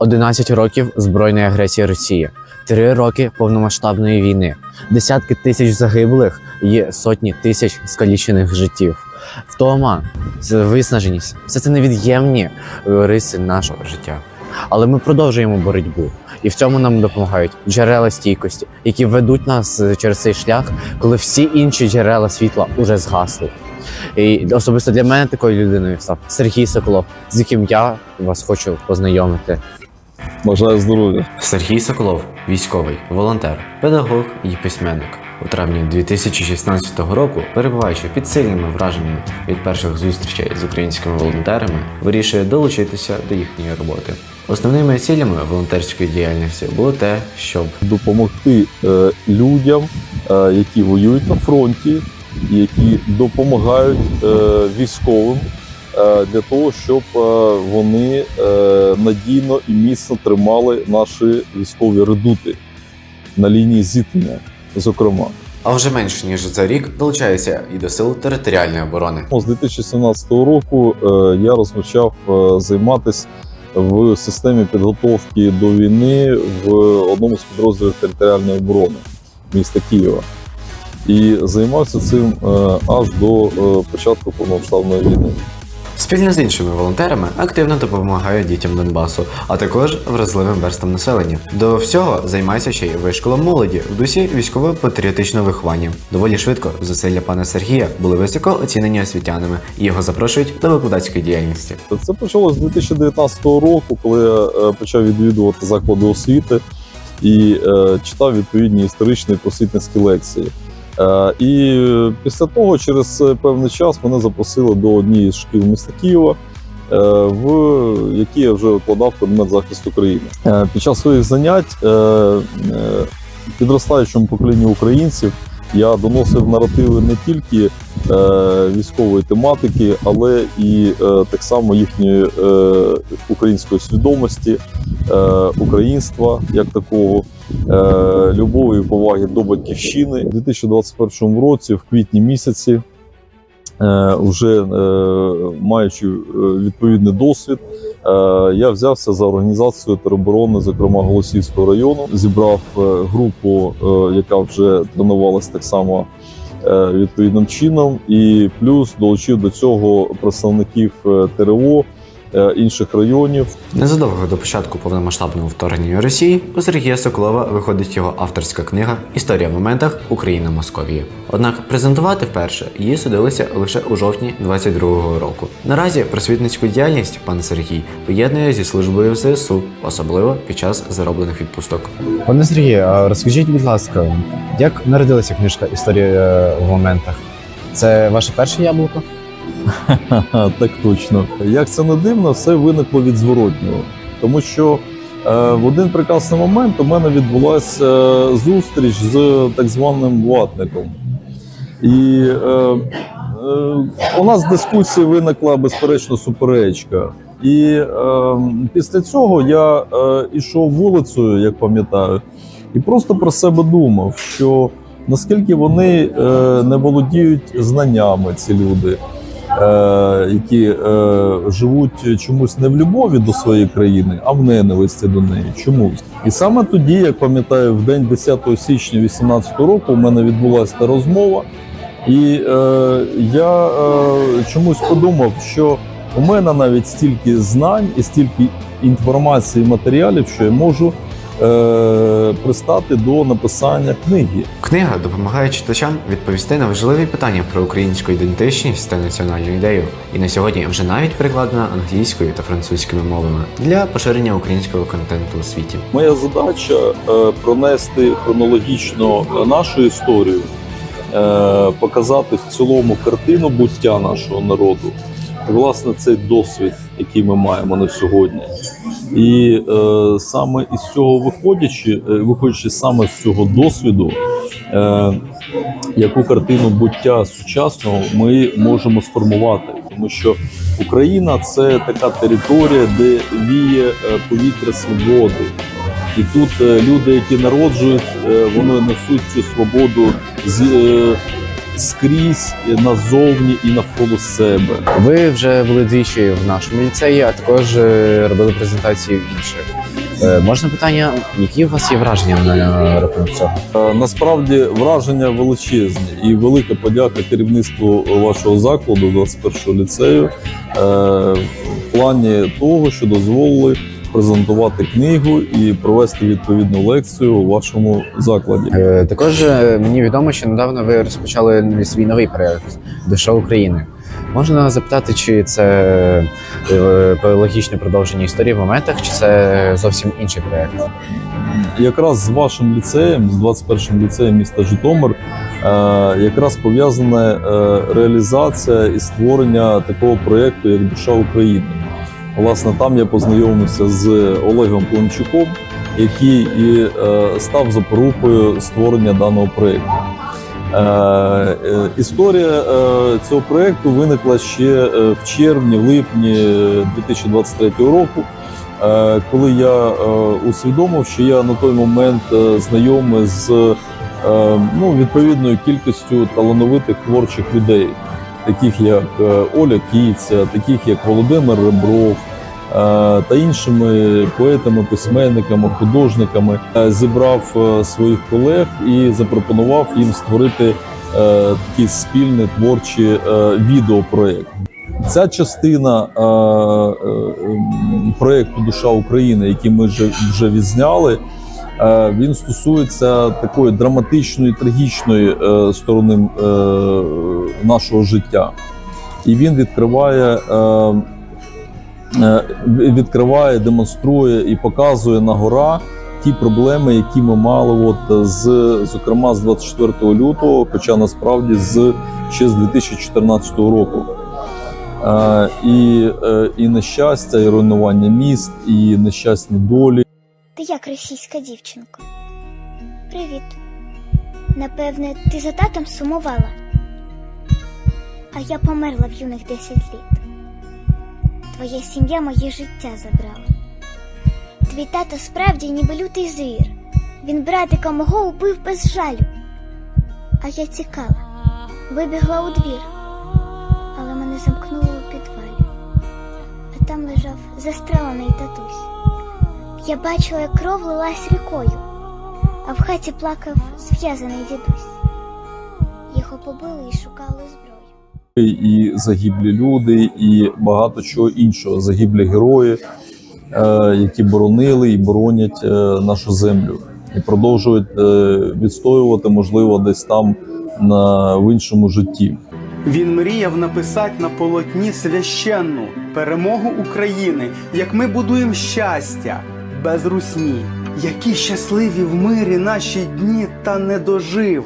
11 років збройної агресії Росії, 3 роки повномасштабної війни, десятки тисяч загиблих і сотні тисяч скалічених життів. Втома, виснаженість все це невід'ємні е, риси нашого життя. Але ми продовжуємо боротьбу, і в цьому нам допомагають джерела стійкості, які ведуть нас е, через цей шлях, коли всі інші джерела світла уже згасли. І особисто для мене такою людиною став Сергій Соколов, з яким я вас хочу познайомити. Бажаю здоров'я. Сергій Соколов, військовий, волонтер, педагог і письменник. У травні 2016 року, перебуваючи під сильними враженнями від перших зустрічей з українськими волонтерами, вирішує долучитися до їхньої роботи. Основними цілями волонтерської діяльності було те, щоб Допомогти е, людям, е, які воюють на фронті, які допомагають е, військовим для того, щоб е, вони е, надійно і міцно тримали наші військові редути на лінії зіткнення, зокрема. а вже менше ніж за рік долучається і до сил територіальної оборони. З 2017 року е, я розпочав е, займатися в системі підготовки до війни в одному з підрозділів територіальної оборони міста Києва. І займався цим е, аж до е, початку повномасштабної війни. Спільно з іншими волонтерами активно допомагає дітям Донбасу, а також вразливим верстам населення. До всього займається ще й вишколом молоді в дусі військово-патріотичного виховання. Доволі швидко зусилля пана Сергія були високо оцінені освітянами і його запрошують до викладацької діяльності. Це почалося з 2019 року, коли я е, почав відвідувати заклади освіти і е, читав відповідні історичні просвітницькі лекції. Е, і після того, через певний час, мене запросили до однієї з шкіл міста Києва, е, в якій я вже викладав предмет захисту країни. Е, Під час своїх занять підростаючому поколінню українців я доносив наративи не тільки військової тематики, але і е, так само їхньої е, української свідомості, е, українства як такого, е, любові і поваги до батьківщини. У 2021 році, в квітні місяці, е, вже е, маючи е, відповідний досвід, е, я взявся за організацію тероборони, зокрема Голосівського району, зібрав е, групу, е, яка вже тренувалась так само е, відповідним чином, і плюс долучив до цього представників е, ТРО е, інших районів. Незадовго до початку повномасштабного вторгнення Росії у Сергія Соколова виходить його авторська книга Історія в моментах Україна Московії. Однак презентувати вперше її судилися лише у жовтні 22-го року. Наразі просвітницьку діяльність пан Сергій поєднує зі службою в ЗСУ, особливо під час зароблених відпусток. Пане Сергію, а розкажіть, будь ласка, як народилася книжка Історія е, в моментах? Це ваше перше яблуко? Так точно. Як це не дивно, все виникло від зворотнього. Тому що е, в один прекрасний момент у мене відбулася е, зустріч з так званим ватником. І е, е, у нас в дискусії виникла безперечно суперечка. І е, після цього я е, ішов вулицею, як пам'ятаю, і просто про себе думав, що наскільки вони е, не володіють знаннями, ці люди е, які е, живуть чомусь не в любові до своєї країни, а в ненависті до неї. Чомусь. І саме тоді, як пам'ятаю, в день 10 січня 2018 року у мене відбулася та розмова, і е, я е, чомусь подумав, що у мене навіть стільки знань і стільки інформації, матеріалів, що я можу е, пристати до написання книги. Книга допомагає читачам відповісти на важливі питання про українську ідентичність та національну ідею, і на сьогодні вже навіть перекладена англійською та французькими мовами для поширення українського контенту у світі. Моя задача е, пронести хронологічно нашу історію, е, показати в цілому картину буття нашого народу, власне, цей досвід, який ми маємо на сьогодні. І е, саме із цього виходячи, е, виходячи саме з цього досвіду, е, яку картину буття сучасного ми можемо сформувати, тому що Україна це така територія, де віє е, повітря свободи. І тут е, люди, які народжують, вони несуть цю свободу з, е, скрізь назовні і навколо себе. Ви вже були двічі в нашому ліцеї, а також е, робили презентації в інших. Е, Можна питання, які у вас є враження на рахунок цього? Е, Насправді враження величезні і велика подяка керівництву вашого закладу 21-го ліцею е, плані того, що дозволили презентувати книгу і провести відповідну лекцію у вашому закладі. Е, Також е, мені відомо, що недавно ви розпочали свій новий проект Душа України. Можна запитати, чи це е, логічне продовження історії в моментах, чи це зовсім інший проєкт? Якраз з вашим ліцеєм, з 21-м ліцеєм міста Житомир, е, якраз пов'язана е, реалізація і створення такого проєкту, як Душа України. Власне, там я познайомився з Олегом Климчуком, який і е, став запорукою створення даного проєкту. Історія цього проєкту виникла ще в червні, в липні е, 2023 року, коли я е, усвідомив, що я на той момент е, знайомий з е, ну, відповідною кількістю талановитих творчих людей, таких як е, Оля Кіця, таких як Володимир Ребров. е, Та іншими поетами, письменниками, художниками Е, зібрав е, своїх колег і запропонував їм створити е, такий спільний творчий е, відеопроект. Ця частина е, е, м, проекту Душа України, який ми вже, вже відзняли, е, він стосується такої драматичної, трагічної е, сторони е, нашого життя. І він відкриває, е, е, відкриває, демонструє і показує на гора ті проблеми, які ми мали, от з зокрема з 24 лютого, хоча насправді з ще з 2014 року. І, е, і нещастя, і руйнування міст, і нещасні долі. Ти як російська дівчинка? Привіт. Напевне, ти за татом сумувала. А я померла в юних 10 літ. Твоя сім'я моє життя забрала. Твій тато справді ніби лютий звір. Він братика мого убив без жалю. А я тікала, вибігла у двір, застрелений татусь. Я бачила, як кров лилась рікою, а в хаті плакав зв'язаний дідусь. Його побили і шукали зброю. і загиблі люди, і багато чого іншого. Загиблі герої, е, які боронили і боронять е, нашу землю, і продовжують е, відстоювати, можливо, десь там на в іншому житті. Він мріяв написати на полотні священну перемогу України, як ми будуємо щастя без русні, які щасливі в мирі наші дні та не дожив,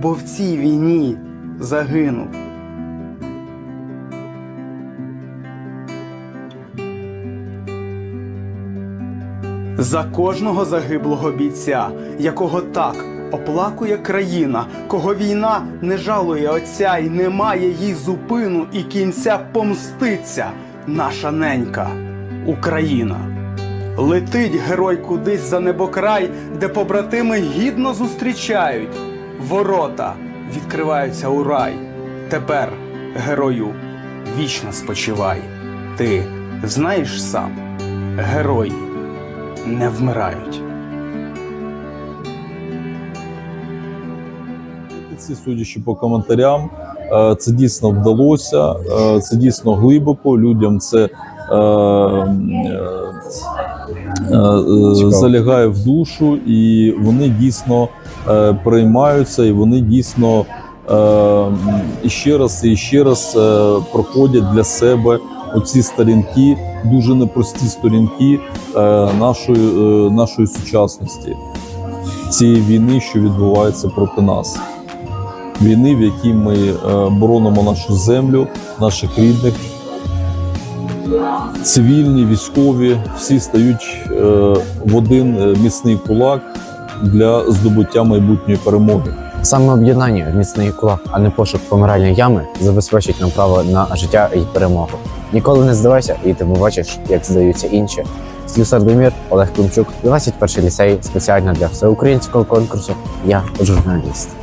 бо в цій війні загинув. За кожного загиблого бійця, якого так оплакує країна, кого війна не жалує отця і немає їй зупину і кінця помститься наша ненька Україна. Летить герой кудись за небокрай, де побратими гідно зустрічають. Ворота відкриваються у рай. Тепер, герою, вічно спочивай. Ти знаєш сам, герої не вмирають. Ці, судячи по коментарям, е, це дійсно вдалося, е, це дійсно глибоко. Людям це е, залягає в душу, і вони дійсно приймаються, і вони дійсно і ще раз і ще раз проходять для себе оці сторінки, дуже непрості сторінки нашої, нашої сучасності, цієї війни, що відбувається проти нас війни, в якій ми е, боронимо нашу землю, наших рідних. Цивільні, військові, всі стають е, в один е, міцний кулак для здобуття майбутньої перемоги. Саме об'єднання в міцний кулак, а не пошук помиральної ями, забезпечить нам право на життя і перемогу. Ніколи не здавайся, і ти побачиш, як здаються інші. Слюсар Демір, Олег Климчук, 21 ліцей, спеціально для всеукраїнського конкурсу. Я журналіст.